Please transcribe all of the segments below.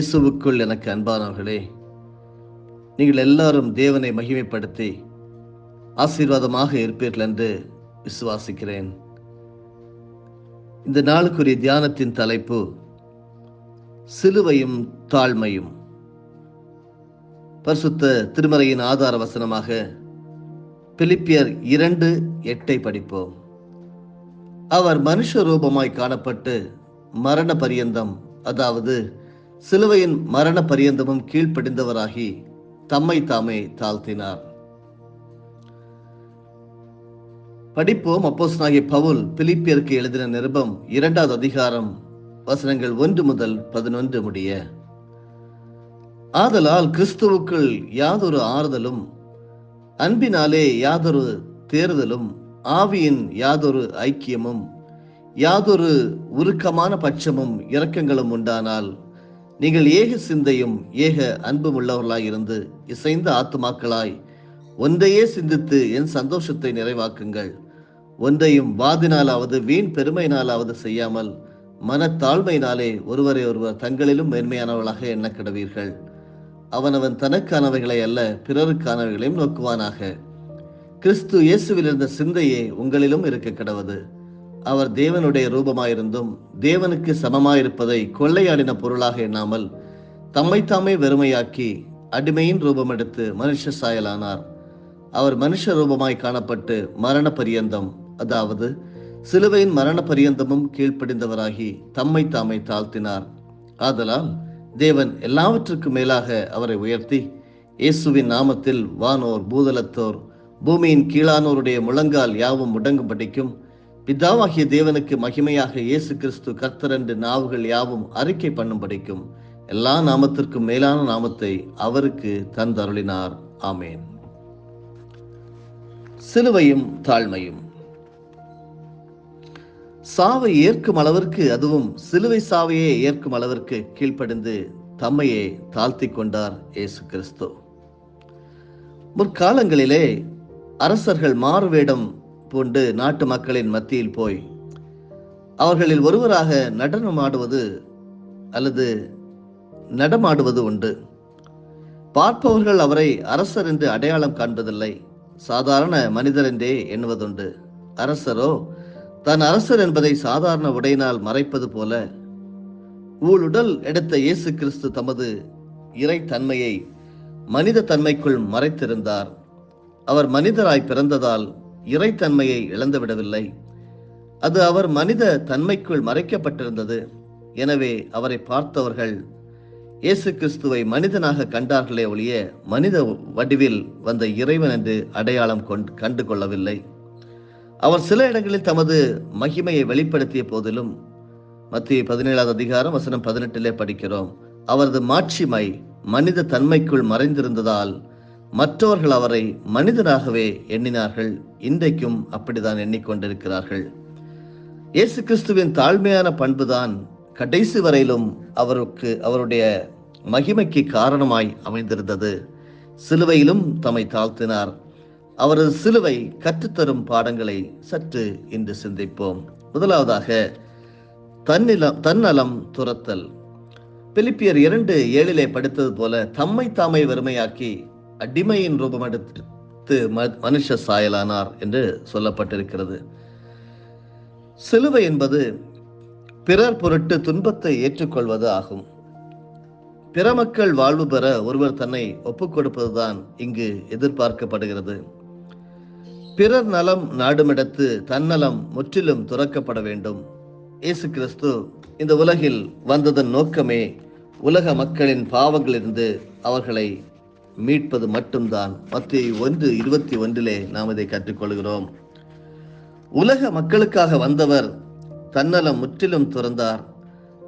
இயேசுவுக்குள் எனக்கு அன்பானவர்களே நீங்கள் எல்லாரும் தேவனை மகிமைப்படுத்தி ஆசீர்வாதமாக இருப்பீர்கள் என்று விசுவாசிக்கிறேன். இந்த நாளுக்குரிய தியானத்தின் தலைப்பு சிலுவையும் தாழ்மையும். பரிசுத்த திருமறையின் ஆதார வசனமாக பிலிப்பியர் இரண்டு எட்டை படிப்போம். அவர் மனுஷ ரூபமாய் காணப்பட்டு மரண பரியந்தம் அதாவது சிலுவையின் மரண பரியந்தமும் கீழ்ப்படிந்தவராகி தம்மை தாமே தாழ்த்தினார். படிப்போம் அப்போஸ்தலனாகிய பவுல் பிலிப்பியருக்கு எழுதின நிருபம் இரண்டாவது அதிகாரம் வசனங்கள் ஒன்று முதல் பதினொன்று முடிய. ஆதலால் கிறிஸ்துவுக்குள் யாதொரு ஆறுதலும் அன்பினாலே யாதொரு தேறுதலும் ஆவியின் யாதொரு ஐக்கியமும் யாதொரு உருக்கமான பட்சமும் இரக்கங்களும் உண்டானால் நீங்கள் ஏக சிந்தையும் ஏக அன்பும் உள்ளவர்களாய் இருந்து இசைந்த ஆத்துமாக்களாய் ஒன்றையே சிந்தித்து என் சந்தோஷத்தை நிறைவாக்குங்கள். ஒன்றையும் வாதினாலாவது வீண் பெருமையினாலாவது செய்யாமல் மனத்தாழ்மையினாலே ஒருவரை ஒருவர் தங்களிலும் மேன்மையானவர்களாக எண்ண கிடவீர்கள். அவனவன் தனக்கானவைகளை அல்ல பிறருக்கானவைகளையும் நோக்குவானாக. கிறிஸ்து இயேசுவில் இருந்த சிந்தையே உங்களிலும் இருக்க கிடவது. அவர் தேவனுடைய ரூபமாயிருந்தும் தேவனுக்கு சமமாயிருப்பதை கொள்ளையாடின பொருளாக எண்ணாமல் தம்மை தாமே வெறுமையாக்கி அடிமையின் ரூபம் எடுத்து மனுஷ சாயலானார். அவர் மனுஷ ரூபமாய் காணப்பட்டு மரண பரியந்தம் அதாவது சிலுவையின் மரண பரியந்தமும் கீழ்ப்படிந்தவராகி தம்மை தாமே தாழ்த்தினார். ஆதலால் தேவன் எல்லாவற்றுக்கும் மேலாக அவரை உயர்த்தி இயேசுவின் நாமத்தில் வானோர் பூதலத்தோர் பூமியின் கீழானோருடைய முழங்கால் யாவும் முடங்கும்படிக்கும் பிதாவாகிய தேவனுக்கு மகிமையாக இயேசு கிறிஸ்து கர்த்தர் என்று நாவுகள் யாவும் அறிக்கை பண்ணும்படிக்கும் எல்லா நாமத்திற்கும் மேலான நாமத்தை அவருக்கு தந்தருளினார். ஆமேன். சிலுவையும் தாழ்மையும். சாவை ஏற்கும் அளவிற்கு அதுவும் சிலுவை சாவையே ஏற்கும் அளவிற்கு கீழ்ப்படிந்து தம்மையே தாழ்த்தி கொண்டார் இயேசு கிறிஸ்து முற்காலங்களிலே அரசர்கள் மாறுவேடம் பூண்டு நாட்டு மக்களின் மத்தியில் போய் அவர்களில் ஒருவராக நடனமாடுவது அல்லது நடமாடுவது உண்டு. பார்ப்பவர்கள் அவரை அரசர் என்று அடையாளம் காண்பதில்லை. சாதாரண மனிதர் என்றே எண்ணுவதுண்டு. அரசரோ தன் அரசர் என்பதை சாதாரண உடையினால் மறைப்பது போல ஊழுடல் எடுத்த இயேசு கிறிஸ்து தமது இறை தன்மையை மனித தன்மைக்குள் மறைத்திருந்தார். அவர் மனிதராய் பிறந்ததால் இறைத்தன்மையை இழந்துவிடவில்லை. அது அவர் மனித தன்மைக்குள் மறைக்கப்பட்டிருந்தது. எனவே அவரை பார்த்தவர்கள் இயேசு கிறிஸ்துவை மனிதனாக கண்டார்களே ஒழிய மனித வடிவில் வந்த இறைவன் என்று அடையாளம் கொண்டு கண்டு கொள்ளவில்லை அவர் சில இடங்களில் தமது மகிமையை வெளிப்படுத்திய போதிலும் மத்திய பதினேழாவது அதிகாரம் வசனம் பதினெட்டிலே படிக்கிறோம். அவரது மாட்சிமை மனித தன்மைக்குள் மறைந்திருந்ததால் மற்றவர்கள் அவரை மனிதனாகவே எண்ணினார்கள். இன்றைக்கும் அப்படிதான் எண்ணிக்கொண்டிருக்கிறார்கள். இயேசு கிறிஸ்துவின் தாழ்மையான பண்புதான் கடைசி வரையிலும் அவருக்கு அவருடைய மகிமைக்கு காரணமாய் அமைந்திருந்தது. சிலுவையிலும் தம்மை தாழ்த்தினார். அவரது சிலுவை கற்றுத்தரும் பாடங்களை சற்று இன்று சிந்திப்போம். முதலாவதாக தன்னிலம் தன்னலம் துரத்தல். பிலிப்பியர் இரண்டு ஏழிலே படித்தது போல தம்மை தாமை வெறுமையாக்கி அடிமையின் ரூபம் எடுத்து மனுஷ சாயலானார் என்று சொல்லப்பட்டிருக்கிறது. சிலுவை என்பது பிறர் பொருட்டு துன்பத்தை ஏற்றுக்கொள்வது ஆகும். பிற மக்கள் வாழ்வு பெற ஒருவர் தன்னை ஒப்புக் கொடுப்பதுதான் இங்கு எதிர்பார்க்கப்படுகிறது. பிறர் நலம் நாடுமிடத்து தன்னலம் முற்றிலும் துறக்கப்பட வேண்டும். இயேசு கிறிஸ்து இந்த உலகில் வந்ததன் நோக்கமே உலக மக்களின் பாவங்களிலிருந்து அவர்களை மீட்பது மட்டும்தான். மத்திய ஒன்று இருபத்தி ஒன்றிலே நாம் இதை கற்றுக்கொள்கிறோம். உலக மக்களுக்காக வந்தவர் தன்னலம் முற்றிலும் துறந்தார்.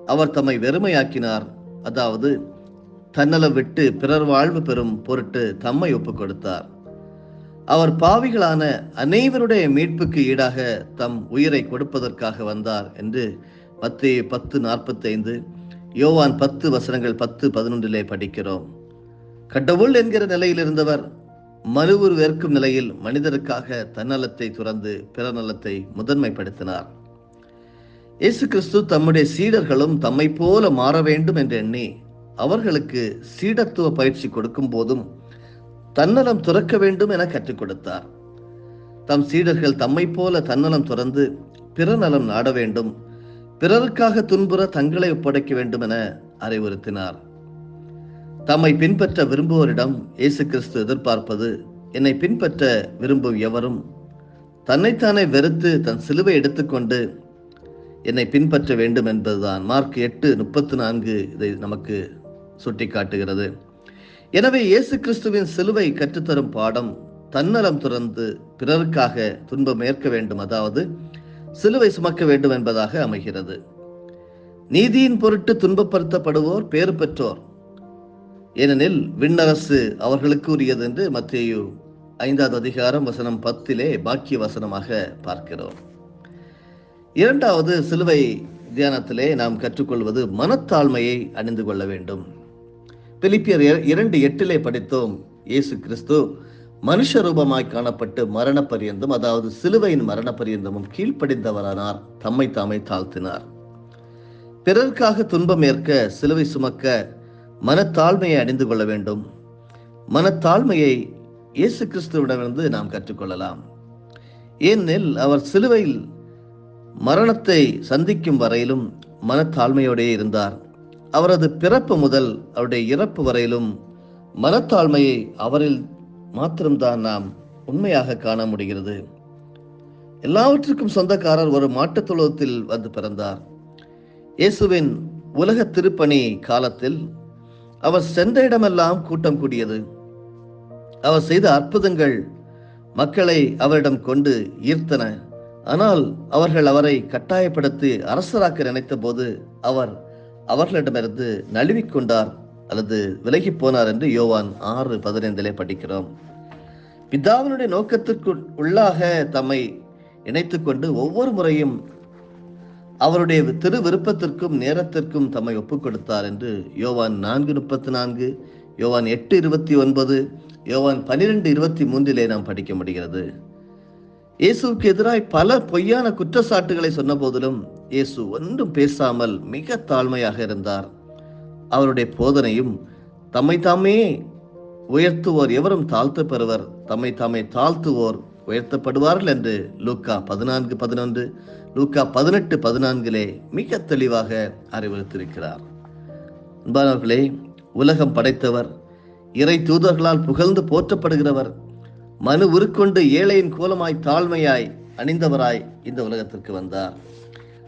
அவர் தம்மை வெறுமையாக்கினார். அதாவது தன்னலம் விட்டு பிறர் வாழ்வு பெறும் பொருட்டு தம்மை ஒப்புக் கொடுத்தார். அவர் பாவிகளான அனைவருடைய மீட்புக்கு ஈடாக தம் உயிரை கொடுப்பதற்காக வந்தார் என்று பத்து பத்து நாற்பத்தைந்து யோவான் பத்து வசனங்கள் பத்து பதினொன்றிலே படிக்கிறோம். கடவுள் என்கிற நிலையில் இருந்தவர் மறுவர் வேர்க்கும் நிலையில் மனிதருக்காக தன்னலத்தை துறந்து பிற நலத்தை முதன்மைப்படுத்தினார். இயேசு கிறிஸ்து தம்முடைய சீடர்களும் தம்மை போல மாற வேண்டும் என்று எண்ணி அவர்களுக்கு சீடத்துவ பயிற்சி கொடுக்கும் போதும் தன்னலம் துறக்க வேண்டும் என கற்றுக் கொடுத்தார். தம் சீடர்கள் தம்மை போல தன்னலம் துறந்து பிற நலம் நாட வேண்டும் பிறருக்காக துன்புற தங்களை ஒப்படைக்க வேண்டும் என அறிவுறுத்தினார். தம்மை பின்பற்ற விரும்புவோரிடம் இயேசு கிறிஸ்து எதிர்பார்ப்பது என்னை பின்பற்ற விரும்பும் எவரும் தன்னைத்தானே வெறுத்து தன் சிலுவை எடுத்துக்கொண்டு என்னை பின்பற்ற வேண்டும் என்பதுதான். மார்க் எட்டு முப்பத்து நான்கு இதை நமக்கு சுட்டிக்காட்டுகிறது. எனவே இயேசு கிறிஸ்துவின் சிலுவை கற்றுத்தரும் பாடம் தன்னலம் துறந்து பிறருக்காக துன்பம் ஏற்க வேண்டும். அதாவது சிலுவை சுமக்க வேண்டும் என்பதாக அமைகிறது. நீதியின் பொருட்டு துன்பப்படுத்தப்படுவோர் பேறு பெற்றோர். ஏனெனில் விண்ணரசு அவர்களுக்கு உரியது என்று மத்தியு ஐந்தாவது அதிகாரம் வசனம் பத்திலே பாக்கிய வசனமாக பார்க்கிறோம். இரண்டாவது சிலுவை தியானத்திலே நாம் கற்றுக்கொள்வது மனத்தாழ்மையை அணிந்து கொள்ள வேண்டும். பிலிப்பியர் இரண்டு எட்டிலே படித்தோம் இயேசு கிறிஸ்து மனுஷ ரூபமாய் காணப்பட்டு மரண பரியந்தம் அதாவது சிலுவையின் மரண பரியந்தமும் கீழ்ப்படிந்தவரானார் தம்மை தாமை தாழ்த்தினார். பிறருக்காக துன்பம் ஏற்க சிலுவை சுமக்க மனத்தாழ்மையை அணிந்து கொள்ள வேண்டும். மனத்தாழ்மையை இயேசு கிறிஸ்துவிடமிருந்து நாம் கற்றுக்கொள்ளலாம். ஏனெனில் அவர் சிலுவையில் மரணத்தை சந்திக்கும் வரையிலும் மனத்தாழ்மையோடே இருந்தார். அவரது பிறப்பு முதல் அவருடைய இறப்பு வரையிலும் மனத்தாழ்மையை அவரில் மாத்திரம்தான் நாம் உண்மையாக காண முடிகிறது. எல்லாவற்றுக்கும் சொந்தக்காரர் ஒரு மாட்டுத் தொழுவத்தில் வந்து பிறந்தார். இயேசுவின் உலக திருப்பணி காலத்தில் அவர் சென்ற இடமெல்லாம் கூட்டம் கூடியது. அவர் செய்த அற்புதங்கள் மக்களை அவரிடம் கொண்டு ஈர்த்தன. ஆனால் அவர்கள் அவரை கட்டாயப்படுத்தி அரசராக்க நினைத்த போது அவர் அவர்களிடமிருந்து நழுவிக் கொண்டார் அல்லது விலகி போனார் என்று யோவான் ஆறு பதினைந்திலே படிக்கிறோம். பிதாவினுடைய நோக்கத்திற்கு உள்ளாக தம்மை இணைத்துக் கொண்டு ஒவ்வொரு முறையும் அவருடைய திரு விருப்பத்திற்கும் நேரத்திற்கும் தம்மை ஒப்புக் கொடுத்தார் என்று யோவான் நான்கு முப்பத்தி நான்கு யோவான் எட்டு இருபத்தி ஒன்பது யோவான் பனிரெண்டு இருபத்தி மூன்றிலே நாம் படிக்க முடிகிறது. இயேசுவுக்கு எதிராய் பல பொய்யான குற்றச்சாட்டுகளை சொன்ன போதிலும் இயேசு ஒன்றும் பேசாமல் மிக தாழ்மையாக இருந்தார். அவருடைய போதனையும் தம்மை தாமே உயர்த்துவோர் எவரும் தாழ்த்த பெறுவர் தம்மை தாமே தாழ்த்துவோர் உயர்த்தப்படுவார்கள் என்று லூக்கா பதினான்கு பதினொன்று லூக்கா பதினெட்டு பதினான்கிலே மிக தெளிவாக அறிவுறுத்திருக்கிறார் அன்பானவர்களே உலகம் படைத்தவர் இறை தூதர்களால் புகழ்ந்து போற்றப்படுகிறவர் மனு உருக்கொண்டு ஏழையின் கோலமாய் தாழ்மையாய் அணிந்தவராய் இந்த உலகத்திற்கு வந்தார்.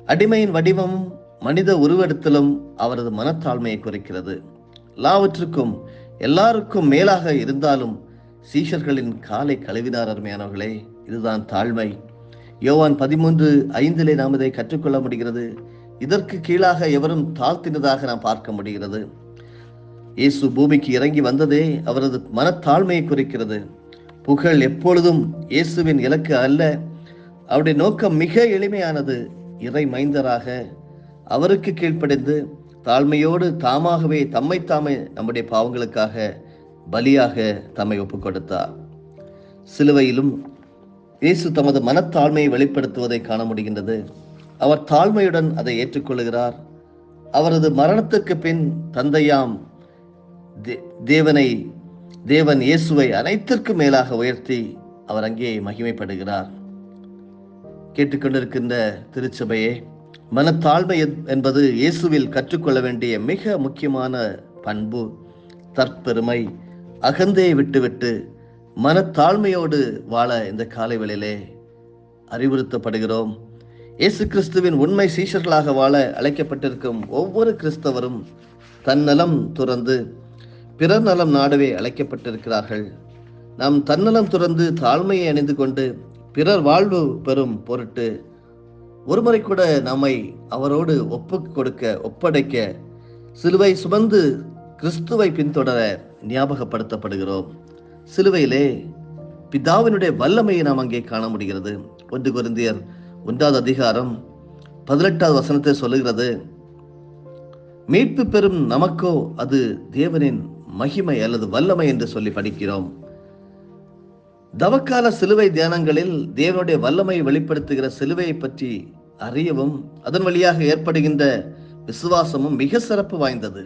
அடிமையின் வடிவமும் மனித உருவெடுத்தலும் அவரது மனத்தாழ்மையை குறிக்கிறது. எல்லாவற்றுக்கும் எல்லாருக்கும் மேலாக இருந்தாலும் சீஷர்களின் காலை கழுவினார் அருமையானவர்களே இதுதான் தாழ்மை. யோவான் பதிமூன்று ஐந்திலே நாம் இதை கற்றுக்கொள்ள முடிகிறது. இதற்கு கீழாக எவரும் தாழ்த்தினதாக நாம் பார்க்க முடிகிறது. இயேசு பூமிக்கு இறங்கி வந்ததே அவரது மனத்தாழ்மையை குறிக்கிறது. புகழ் எப்பொழுதும் இயேசுவின் இலக்கு அல்ல. அவருடைய நோக்கம் மிக எளிமையானது. இறை மைந்தராக அவருக்கு கீழ்ப்படைந்து தாழ்மையோடு தாமாகவே தம்மை தாமே நம்முடைய பாவங்களுக்காக பலியாக தம்மை ஒப்புக் கொடுத்தார் சிலுவையிலும் இயேசு தமது மனத்தாழ்மையை வெளிப்படுத்துவதை காண முடிகின்றது. அவர் தாழ்மையுடன் அதை ஏற்றுக்கொள்கிறார். அவரது மரணத்துக்கு பின் தந்தையாம் தே- தேவனை தேவன் இயேசுவை அனைத்திற்கும் மேலாக உயர்த்தி அவர் அங்கே மகிமைப்படுகிறார். கேட்டுக்கொண்டிருக்கின்ற திருச்சபையே மனத்தாழ்மை என்பது இயேசுவில் கற்றுக்கொள்ள வேண்டிய மிக முக்கியமான பண்பு தற்பெருமை. அகந்தையை விட்டுவிட்டு மனத்தாழ்மையோடு வாழ இந்த காலை வேளையிலே அறிவுறுத்தப்படுகிறோம். இயேசு கிறிஸ்துவின் உண்மை சீஷர்களாக வாழ அழைக்கப்பட்டிருக்கும் ஒவ்வொரு கிறிஸ்தவரும் தன்னலம் துறந்து பிறர் நலம் நாடவே அழைக்கப்பட்டிருக்கிறார்கள். நாம் தன்னலம் துறந்து தாழ்மையை அணிந்து கொண்டு பிறர் வாழ்வு பெறும் பொருட்டு ஒருமுறை கூட நம்மை அவரோடு ஒப்பு கொடுக்க ஒப்படைக்க சிலுவை சுமந்து கிறிஸ்துவை பின்தொடர ஞாபகப்படுத்தப்படுகிறோம். சிலுவையிலே பிதாவினுடைய வல்லமையை நாம் அங்கே காண முடிகிறது. ஒன்று குருந்தியர் ஒன்றாவது அதிகாரம் பதினெட்டாவது வசனத்தை சொல்லுகிறது. மீட்பு பெறும் நமக்கோ அது தேவனின் மகிமை அல்லது வல்லமை என்று சொல்லி படிக்கிறோம். தவக்கால சிலுவை தியானங்களில் தேவனுடைய வல்லமையை வெளிப்படுத்துகிற சிலுவையை பற்றி அறியவும் அதன் வழியாக ஏற்படுகின்ற விசுவாசமும் மிக சிறப்பு வாய்ந்தது.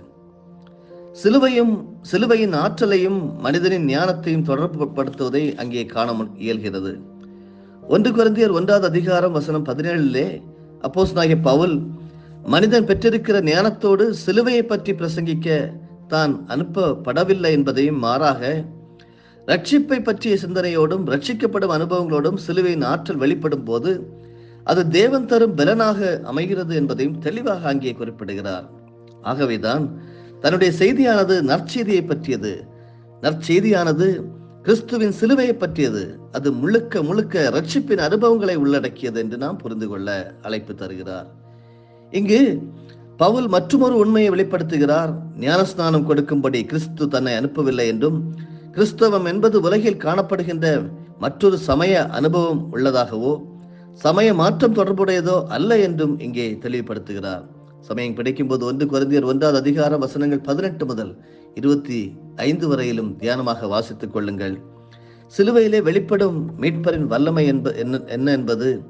சிலுவையும் சிலுவையின் ஆற்றலையும் மனிதனின் ஞானத்தையும் தொடர்புபடுத்துவதை அங்கே காண இயல்கிறது. ஒன்று குழந்தையர் ஒன்றாவது அதிகாரம் வசனம் பதினேழிலே அப்போஸ் பவுல் மனிதன் பெற்றிருக்கிற ஞானத்தோடு சிலுவையை பற்றி பிரசங்கிக்க தான் அனுப்பப்படவில்லை என்பதையும் மாறாக ரட்சிப்பை பற்றிய சிந்தனையோடும் ரட்சிக்கப்படும் அனுபவங்களோடும் சிலுவையின் ஆற்றல் வெளிப்படும் போது அது தேவன் தரும் பலனாக அமைகிறது என்பதையும் தெளிவாக அங்கே குறிப்பிடுகிறார். ஆகவேதான் தன்னுடைய செய்தியானது நற்செய்தியை பற்றியது. நற்செய்தியானது கிறிஸ்துவின் சிலுவையை பற்றியது. அது முழுக்க முழுக்க ரட்சிப்பின் அனுபவங்களை உள்ளடக்கியது என்று நாம் புரிந்து கொள்ள அழைப்பு தருகிறார். இங்கு பவுல் மற்றொரு உண்மையை வெளிப்படுத்துகிறார். ஞானஸ்நானம் கொடுக்கும்படி கிறிஸ்து தன்னை அனுப்பவில்லை என்றும் கிறிஸ்தவம் என்பது உலகில் காணப்படுகின்ற மற்றொரு சமய அனுபவம் உள்ளதாகவோ சமய மாற்றம் தொடர்புடையதோ அல்ல என்றும் இங்கே தெளிவுபடுத்துகிறார். சமயம் படிக்கும்போது ஒன்று குறைந்தியர் ஒன்றாவது அதிகார வசனங்கள் பதினெட்டு முதல் இருபத்தி ஐந்து வரையிலும் தியானமாக வாசித்துக் கொள்ளுங்கள். சிலுவையிலே வெளிப்படும் மீட்பரின் வல்லமை என்ப என்ன என்ன என்பது?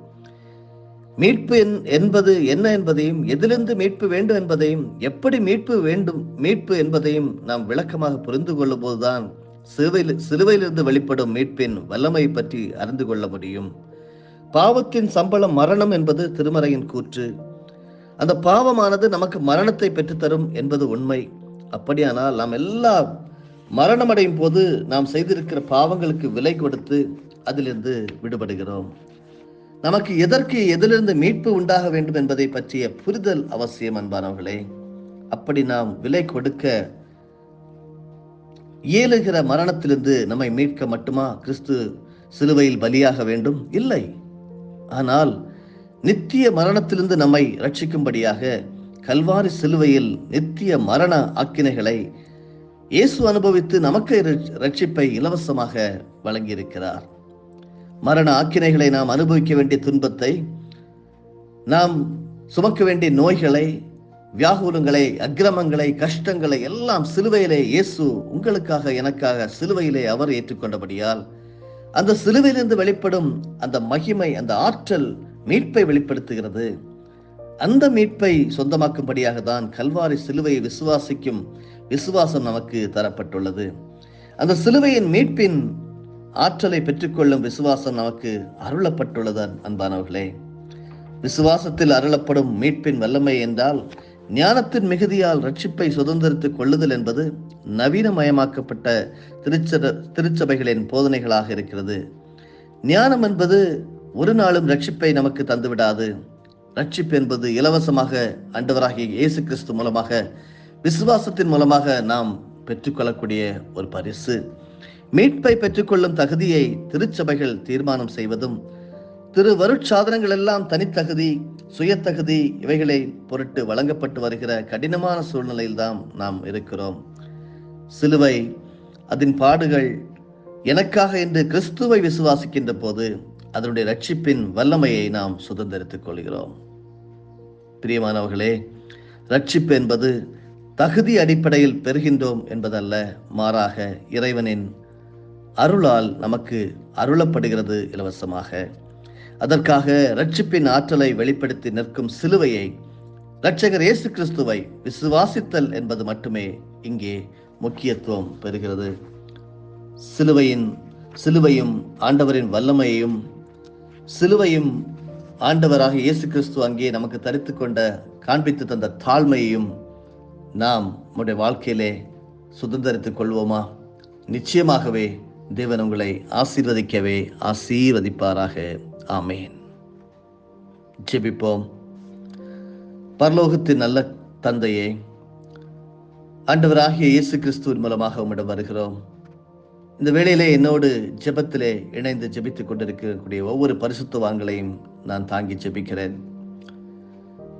மீட்பு என்- என்பது என்ன என்பதையும் எதிலிருந்து மீட்பு வேண்டும் என்பதையும் எப்படி மீட்பு வேண்டும் மீட்பு என்பதையும் நாம் விளக்கமாக புரிந்து கொள்ளும் போதுதான் சிலுவையில் சிலுவையிலிருந்து வெளிப்படும் மீட்பின் வல்லமை பற்றி அறிந்து கொள்ள முடியும். பாவத்தின் சம்பளம் மரணம் என்பது திருமறையின் கூற்று. அந்த பாவமானது நமக்கு மரணத்தை பெற்றுத்தரும் என்பது உண்மை. அப்படியானால் நாம் எல்லாம் மரணமடையும் போது நாம் செய்திருக்கிற பாவங்களுக்கு விலை கொடுத்து அதிலிருந்து விடுபடுகிறோம். நமக்கு எதற்கு எதிலிருந்து மீட்பு உண்டாக வேண்டும் என்பதை பற்றிய புரிதல் அவசியம் அன்பானவர்களே. அப்படி நாம் விலை கொடுக்க இயலுகிற மரணத்திலிருந்து நம்மை மீட்க மட்டுமா கிறிஸ்து சிலுவையில் பலியாக வேண்டும்? இல்லை. ஆனால் நித்திய மரணத்திலிருந்து நம்மை ரட்சிக்கும்படியாக கல்வாரி சிலுவையில் நித்திய மரண ஆக்கினைகளை இயேசு அனுபவித்து நமக்கு ரட்சிப்பை இலவசமாக வழங்கியிருக்கிறார். மரண ஆக்கினைகளை நாம் அனுபவிக்க வேண்டிய துன்பத்தை நாம் சுமக்க வேண்டிய நோய்களை வியாகுலங்களை அக்கிரமங்களை கஷ்டங்களை எல்லாம் சிலுவையிலே இயேசு உங்களுக்காக எனக்காக சிலுவையிலே அவர் ஏற்றுக்கொண்டபடியால் அந்த சிலுவையிலிருந்து வெளிப்படும் அந்த மகிமை அந்த ஆற்றல் மீட்பை வெளிப்படுத்துகிறது. அந்த மீட்பை சொந்தமாக்கும்படியாக தான் கல்வாரி சிலுவையை விசுவாசிக்கும் விசுவாசம் நமக்கு தரப்பட்டுள்ளது. அந்த சிலுவையின் மீட்பின் ஆற்றலை பெற்றுக்கொள்ளும் விசுவாசம் நமக்கு அருளப்பட்டுள்ளது அன்பானவர்களே. விசுவாசத்தில் அருளப்படும் மீட்பின் வல்லமை என்றால் ஞானத்தின் மிகுதியால் ரட்சிப்பை சுதந்திரித்துக் கொள்ளுதல் என்பது நவீனமயமாக்கப்பட்ட திருச்ச திருச்சபைகளின் போதனைகளாக இருக்கிறது. ஞானம் என்பது ஒரு நாளும் ரட்சிப்பை நமக்கு தந்துவிடாது. ரட்சிப்பு என்பது இலவசமாக அண்டவராகிய இயேசு கிறிஸ்து மூலமாக விசுவாசத்தின் மூலமாக நாம் பெற்றுக்கொள்ளக்கூடிய ஒரு பரிசு. மீட்பை பெற்றுக்கொள்ளும் தகுதியை திருச்சபைகள் தீர்மானம் செய்வதும் திரு வருட்சாதனங்கள் எல்லாம் தனித்தகுதி சுயத்தகுதி இவைகளை பொருட்டு வழங்கப்பட்டு வருகிற கடினமான சூழ்நிலையில் தான் நாம் இருக்கிறோம். சிலுவை அதன் பாடுகள் எனக்காக என்று கிறிஸ்துவை விசுவாசிக்கின்ற போது அதனுடைய ரட்சிப்பின் வல்லமையை நாம் சுதந்திரித்துக் கொள்கிறோம். பிரியமானவர்களே ரட்சிப்பு என்பது தகுதி அடிப்படையில் பெறுகின்றோம் என்பதல்ல மாறாக இறைவனின் அருளால் நமக்கு அருளப்படுகிறது இலவசமாக. அதற்காக ரட்சிப்பின் ஆற்றலை வெளிப்படுத்தி நிற்கும் சிலுவையை இரட்சகர் இயேசு கிறிஸ்துவை விசுவாசித்தல் என்பது மட்டுமே இங்கே முக்கியத்துவம் பெறுகிறது. சிலுவையின் சிலுவையும் ஆண்டவரின் வல்லமையையும் சிலுவையும் ஆண்டவராக இயேசு கிறிஸ்து அங்கே நமக்கு தரித்து கொண்ட காண்பித்து தந்த தாழ்மையையும் நாம் நம்முடைய வாழ்க்கையிலே சுதந்திரித்துக் கொள்வோமா? நிச்சயமாகவே தேவன் உங்களை ஆசீர்வதிக்கவே ஆசீர்வதிப்பாராக. ஆமேன். ஜெபிப்போம். பரலோகத்தின் நல்ல தந்தையே ஆண்டவராகிய இயேசு கிறிஸ்துவின் மூலமாக உம்மிடம் வருகிறோம். இந்த வேளையிலே என்னோடு ஜெபத்திலே இணைந்து ஜெபித்துக் கொண்டிருக்கக்கூடிய ஒவ்வொரு பரிசுத்தவான்களையும் நான் தாங்கி ஜெபிக்கிறேன்.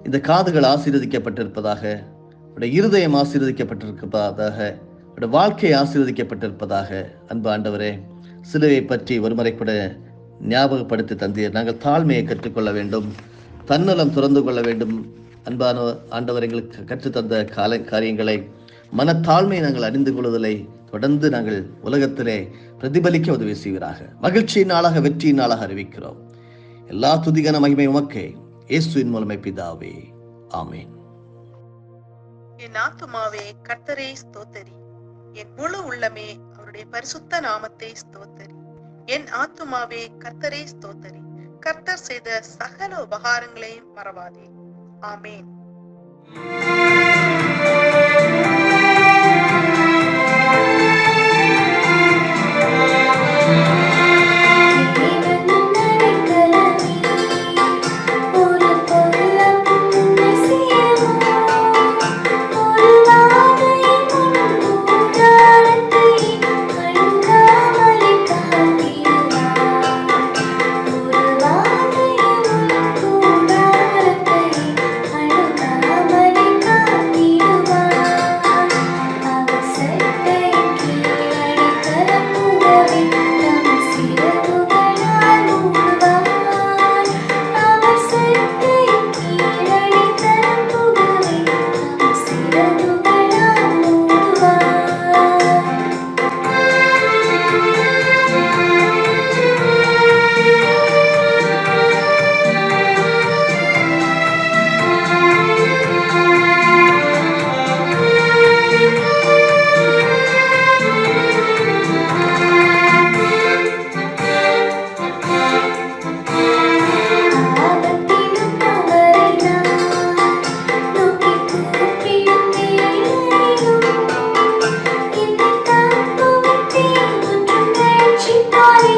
இந்த காதுகள் ஆசீர்வதிக்கப்பட்டிருப்பதாக இருதயம் ஆசீர்வதிக்கப்பட்டிருப்பதாக வாழ்க்கை ஆசீர்வதிக்கப்பட்டிருப்பதாக அன்பு ஆண்டவரே சிலுவை பற்றி ஒருமுறை கூட ஞாபகப்படுத்தி தந்தீர். நாங்கள் தாழ்மையை கற்றுக்கொள்ள வேண்டும் தன்னலம் துறந்து கொள்ள வேண்டும். அன்பான ஆண்டவர் எங்களுக்கு கற்றுத்தந்த கால காரியங்களை மனத்தாழ்மையை நாங்கள் அறிந்து கொள்வதில்லை. தொடர்ந்து நாங்கள் உலகத்திலே பிரதிபலிக்க உதவி செய்வீராக. மகிழ்ச்சியின் நாளாக வெற்றியின் நாளாக அறிவிக்கிறோம். எல்லா துதிகன மகிமை உமக்கே. இயேசுவின் மூலமை பிதாவே. ஆமேன். என் ஆத்துமாவே கர்த்தரை ஸ்தோத்தரி. என் முழு உள்ளமே அவருடைய பரிசுத்த நாமத்தை ஸ்தோத்தரி. என் ஆத்துமாவே கர்த்தரை ஸ்தோத்தரி. கர்த்தர் செய்த சகல உபகாரங்களையும் மறவாதே. ஆமேன். நம்முடைய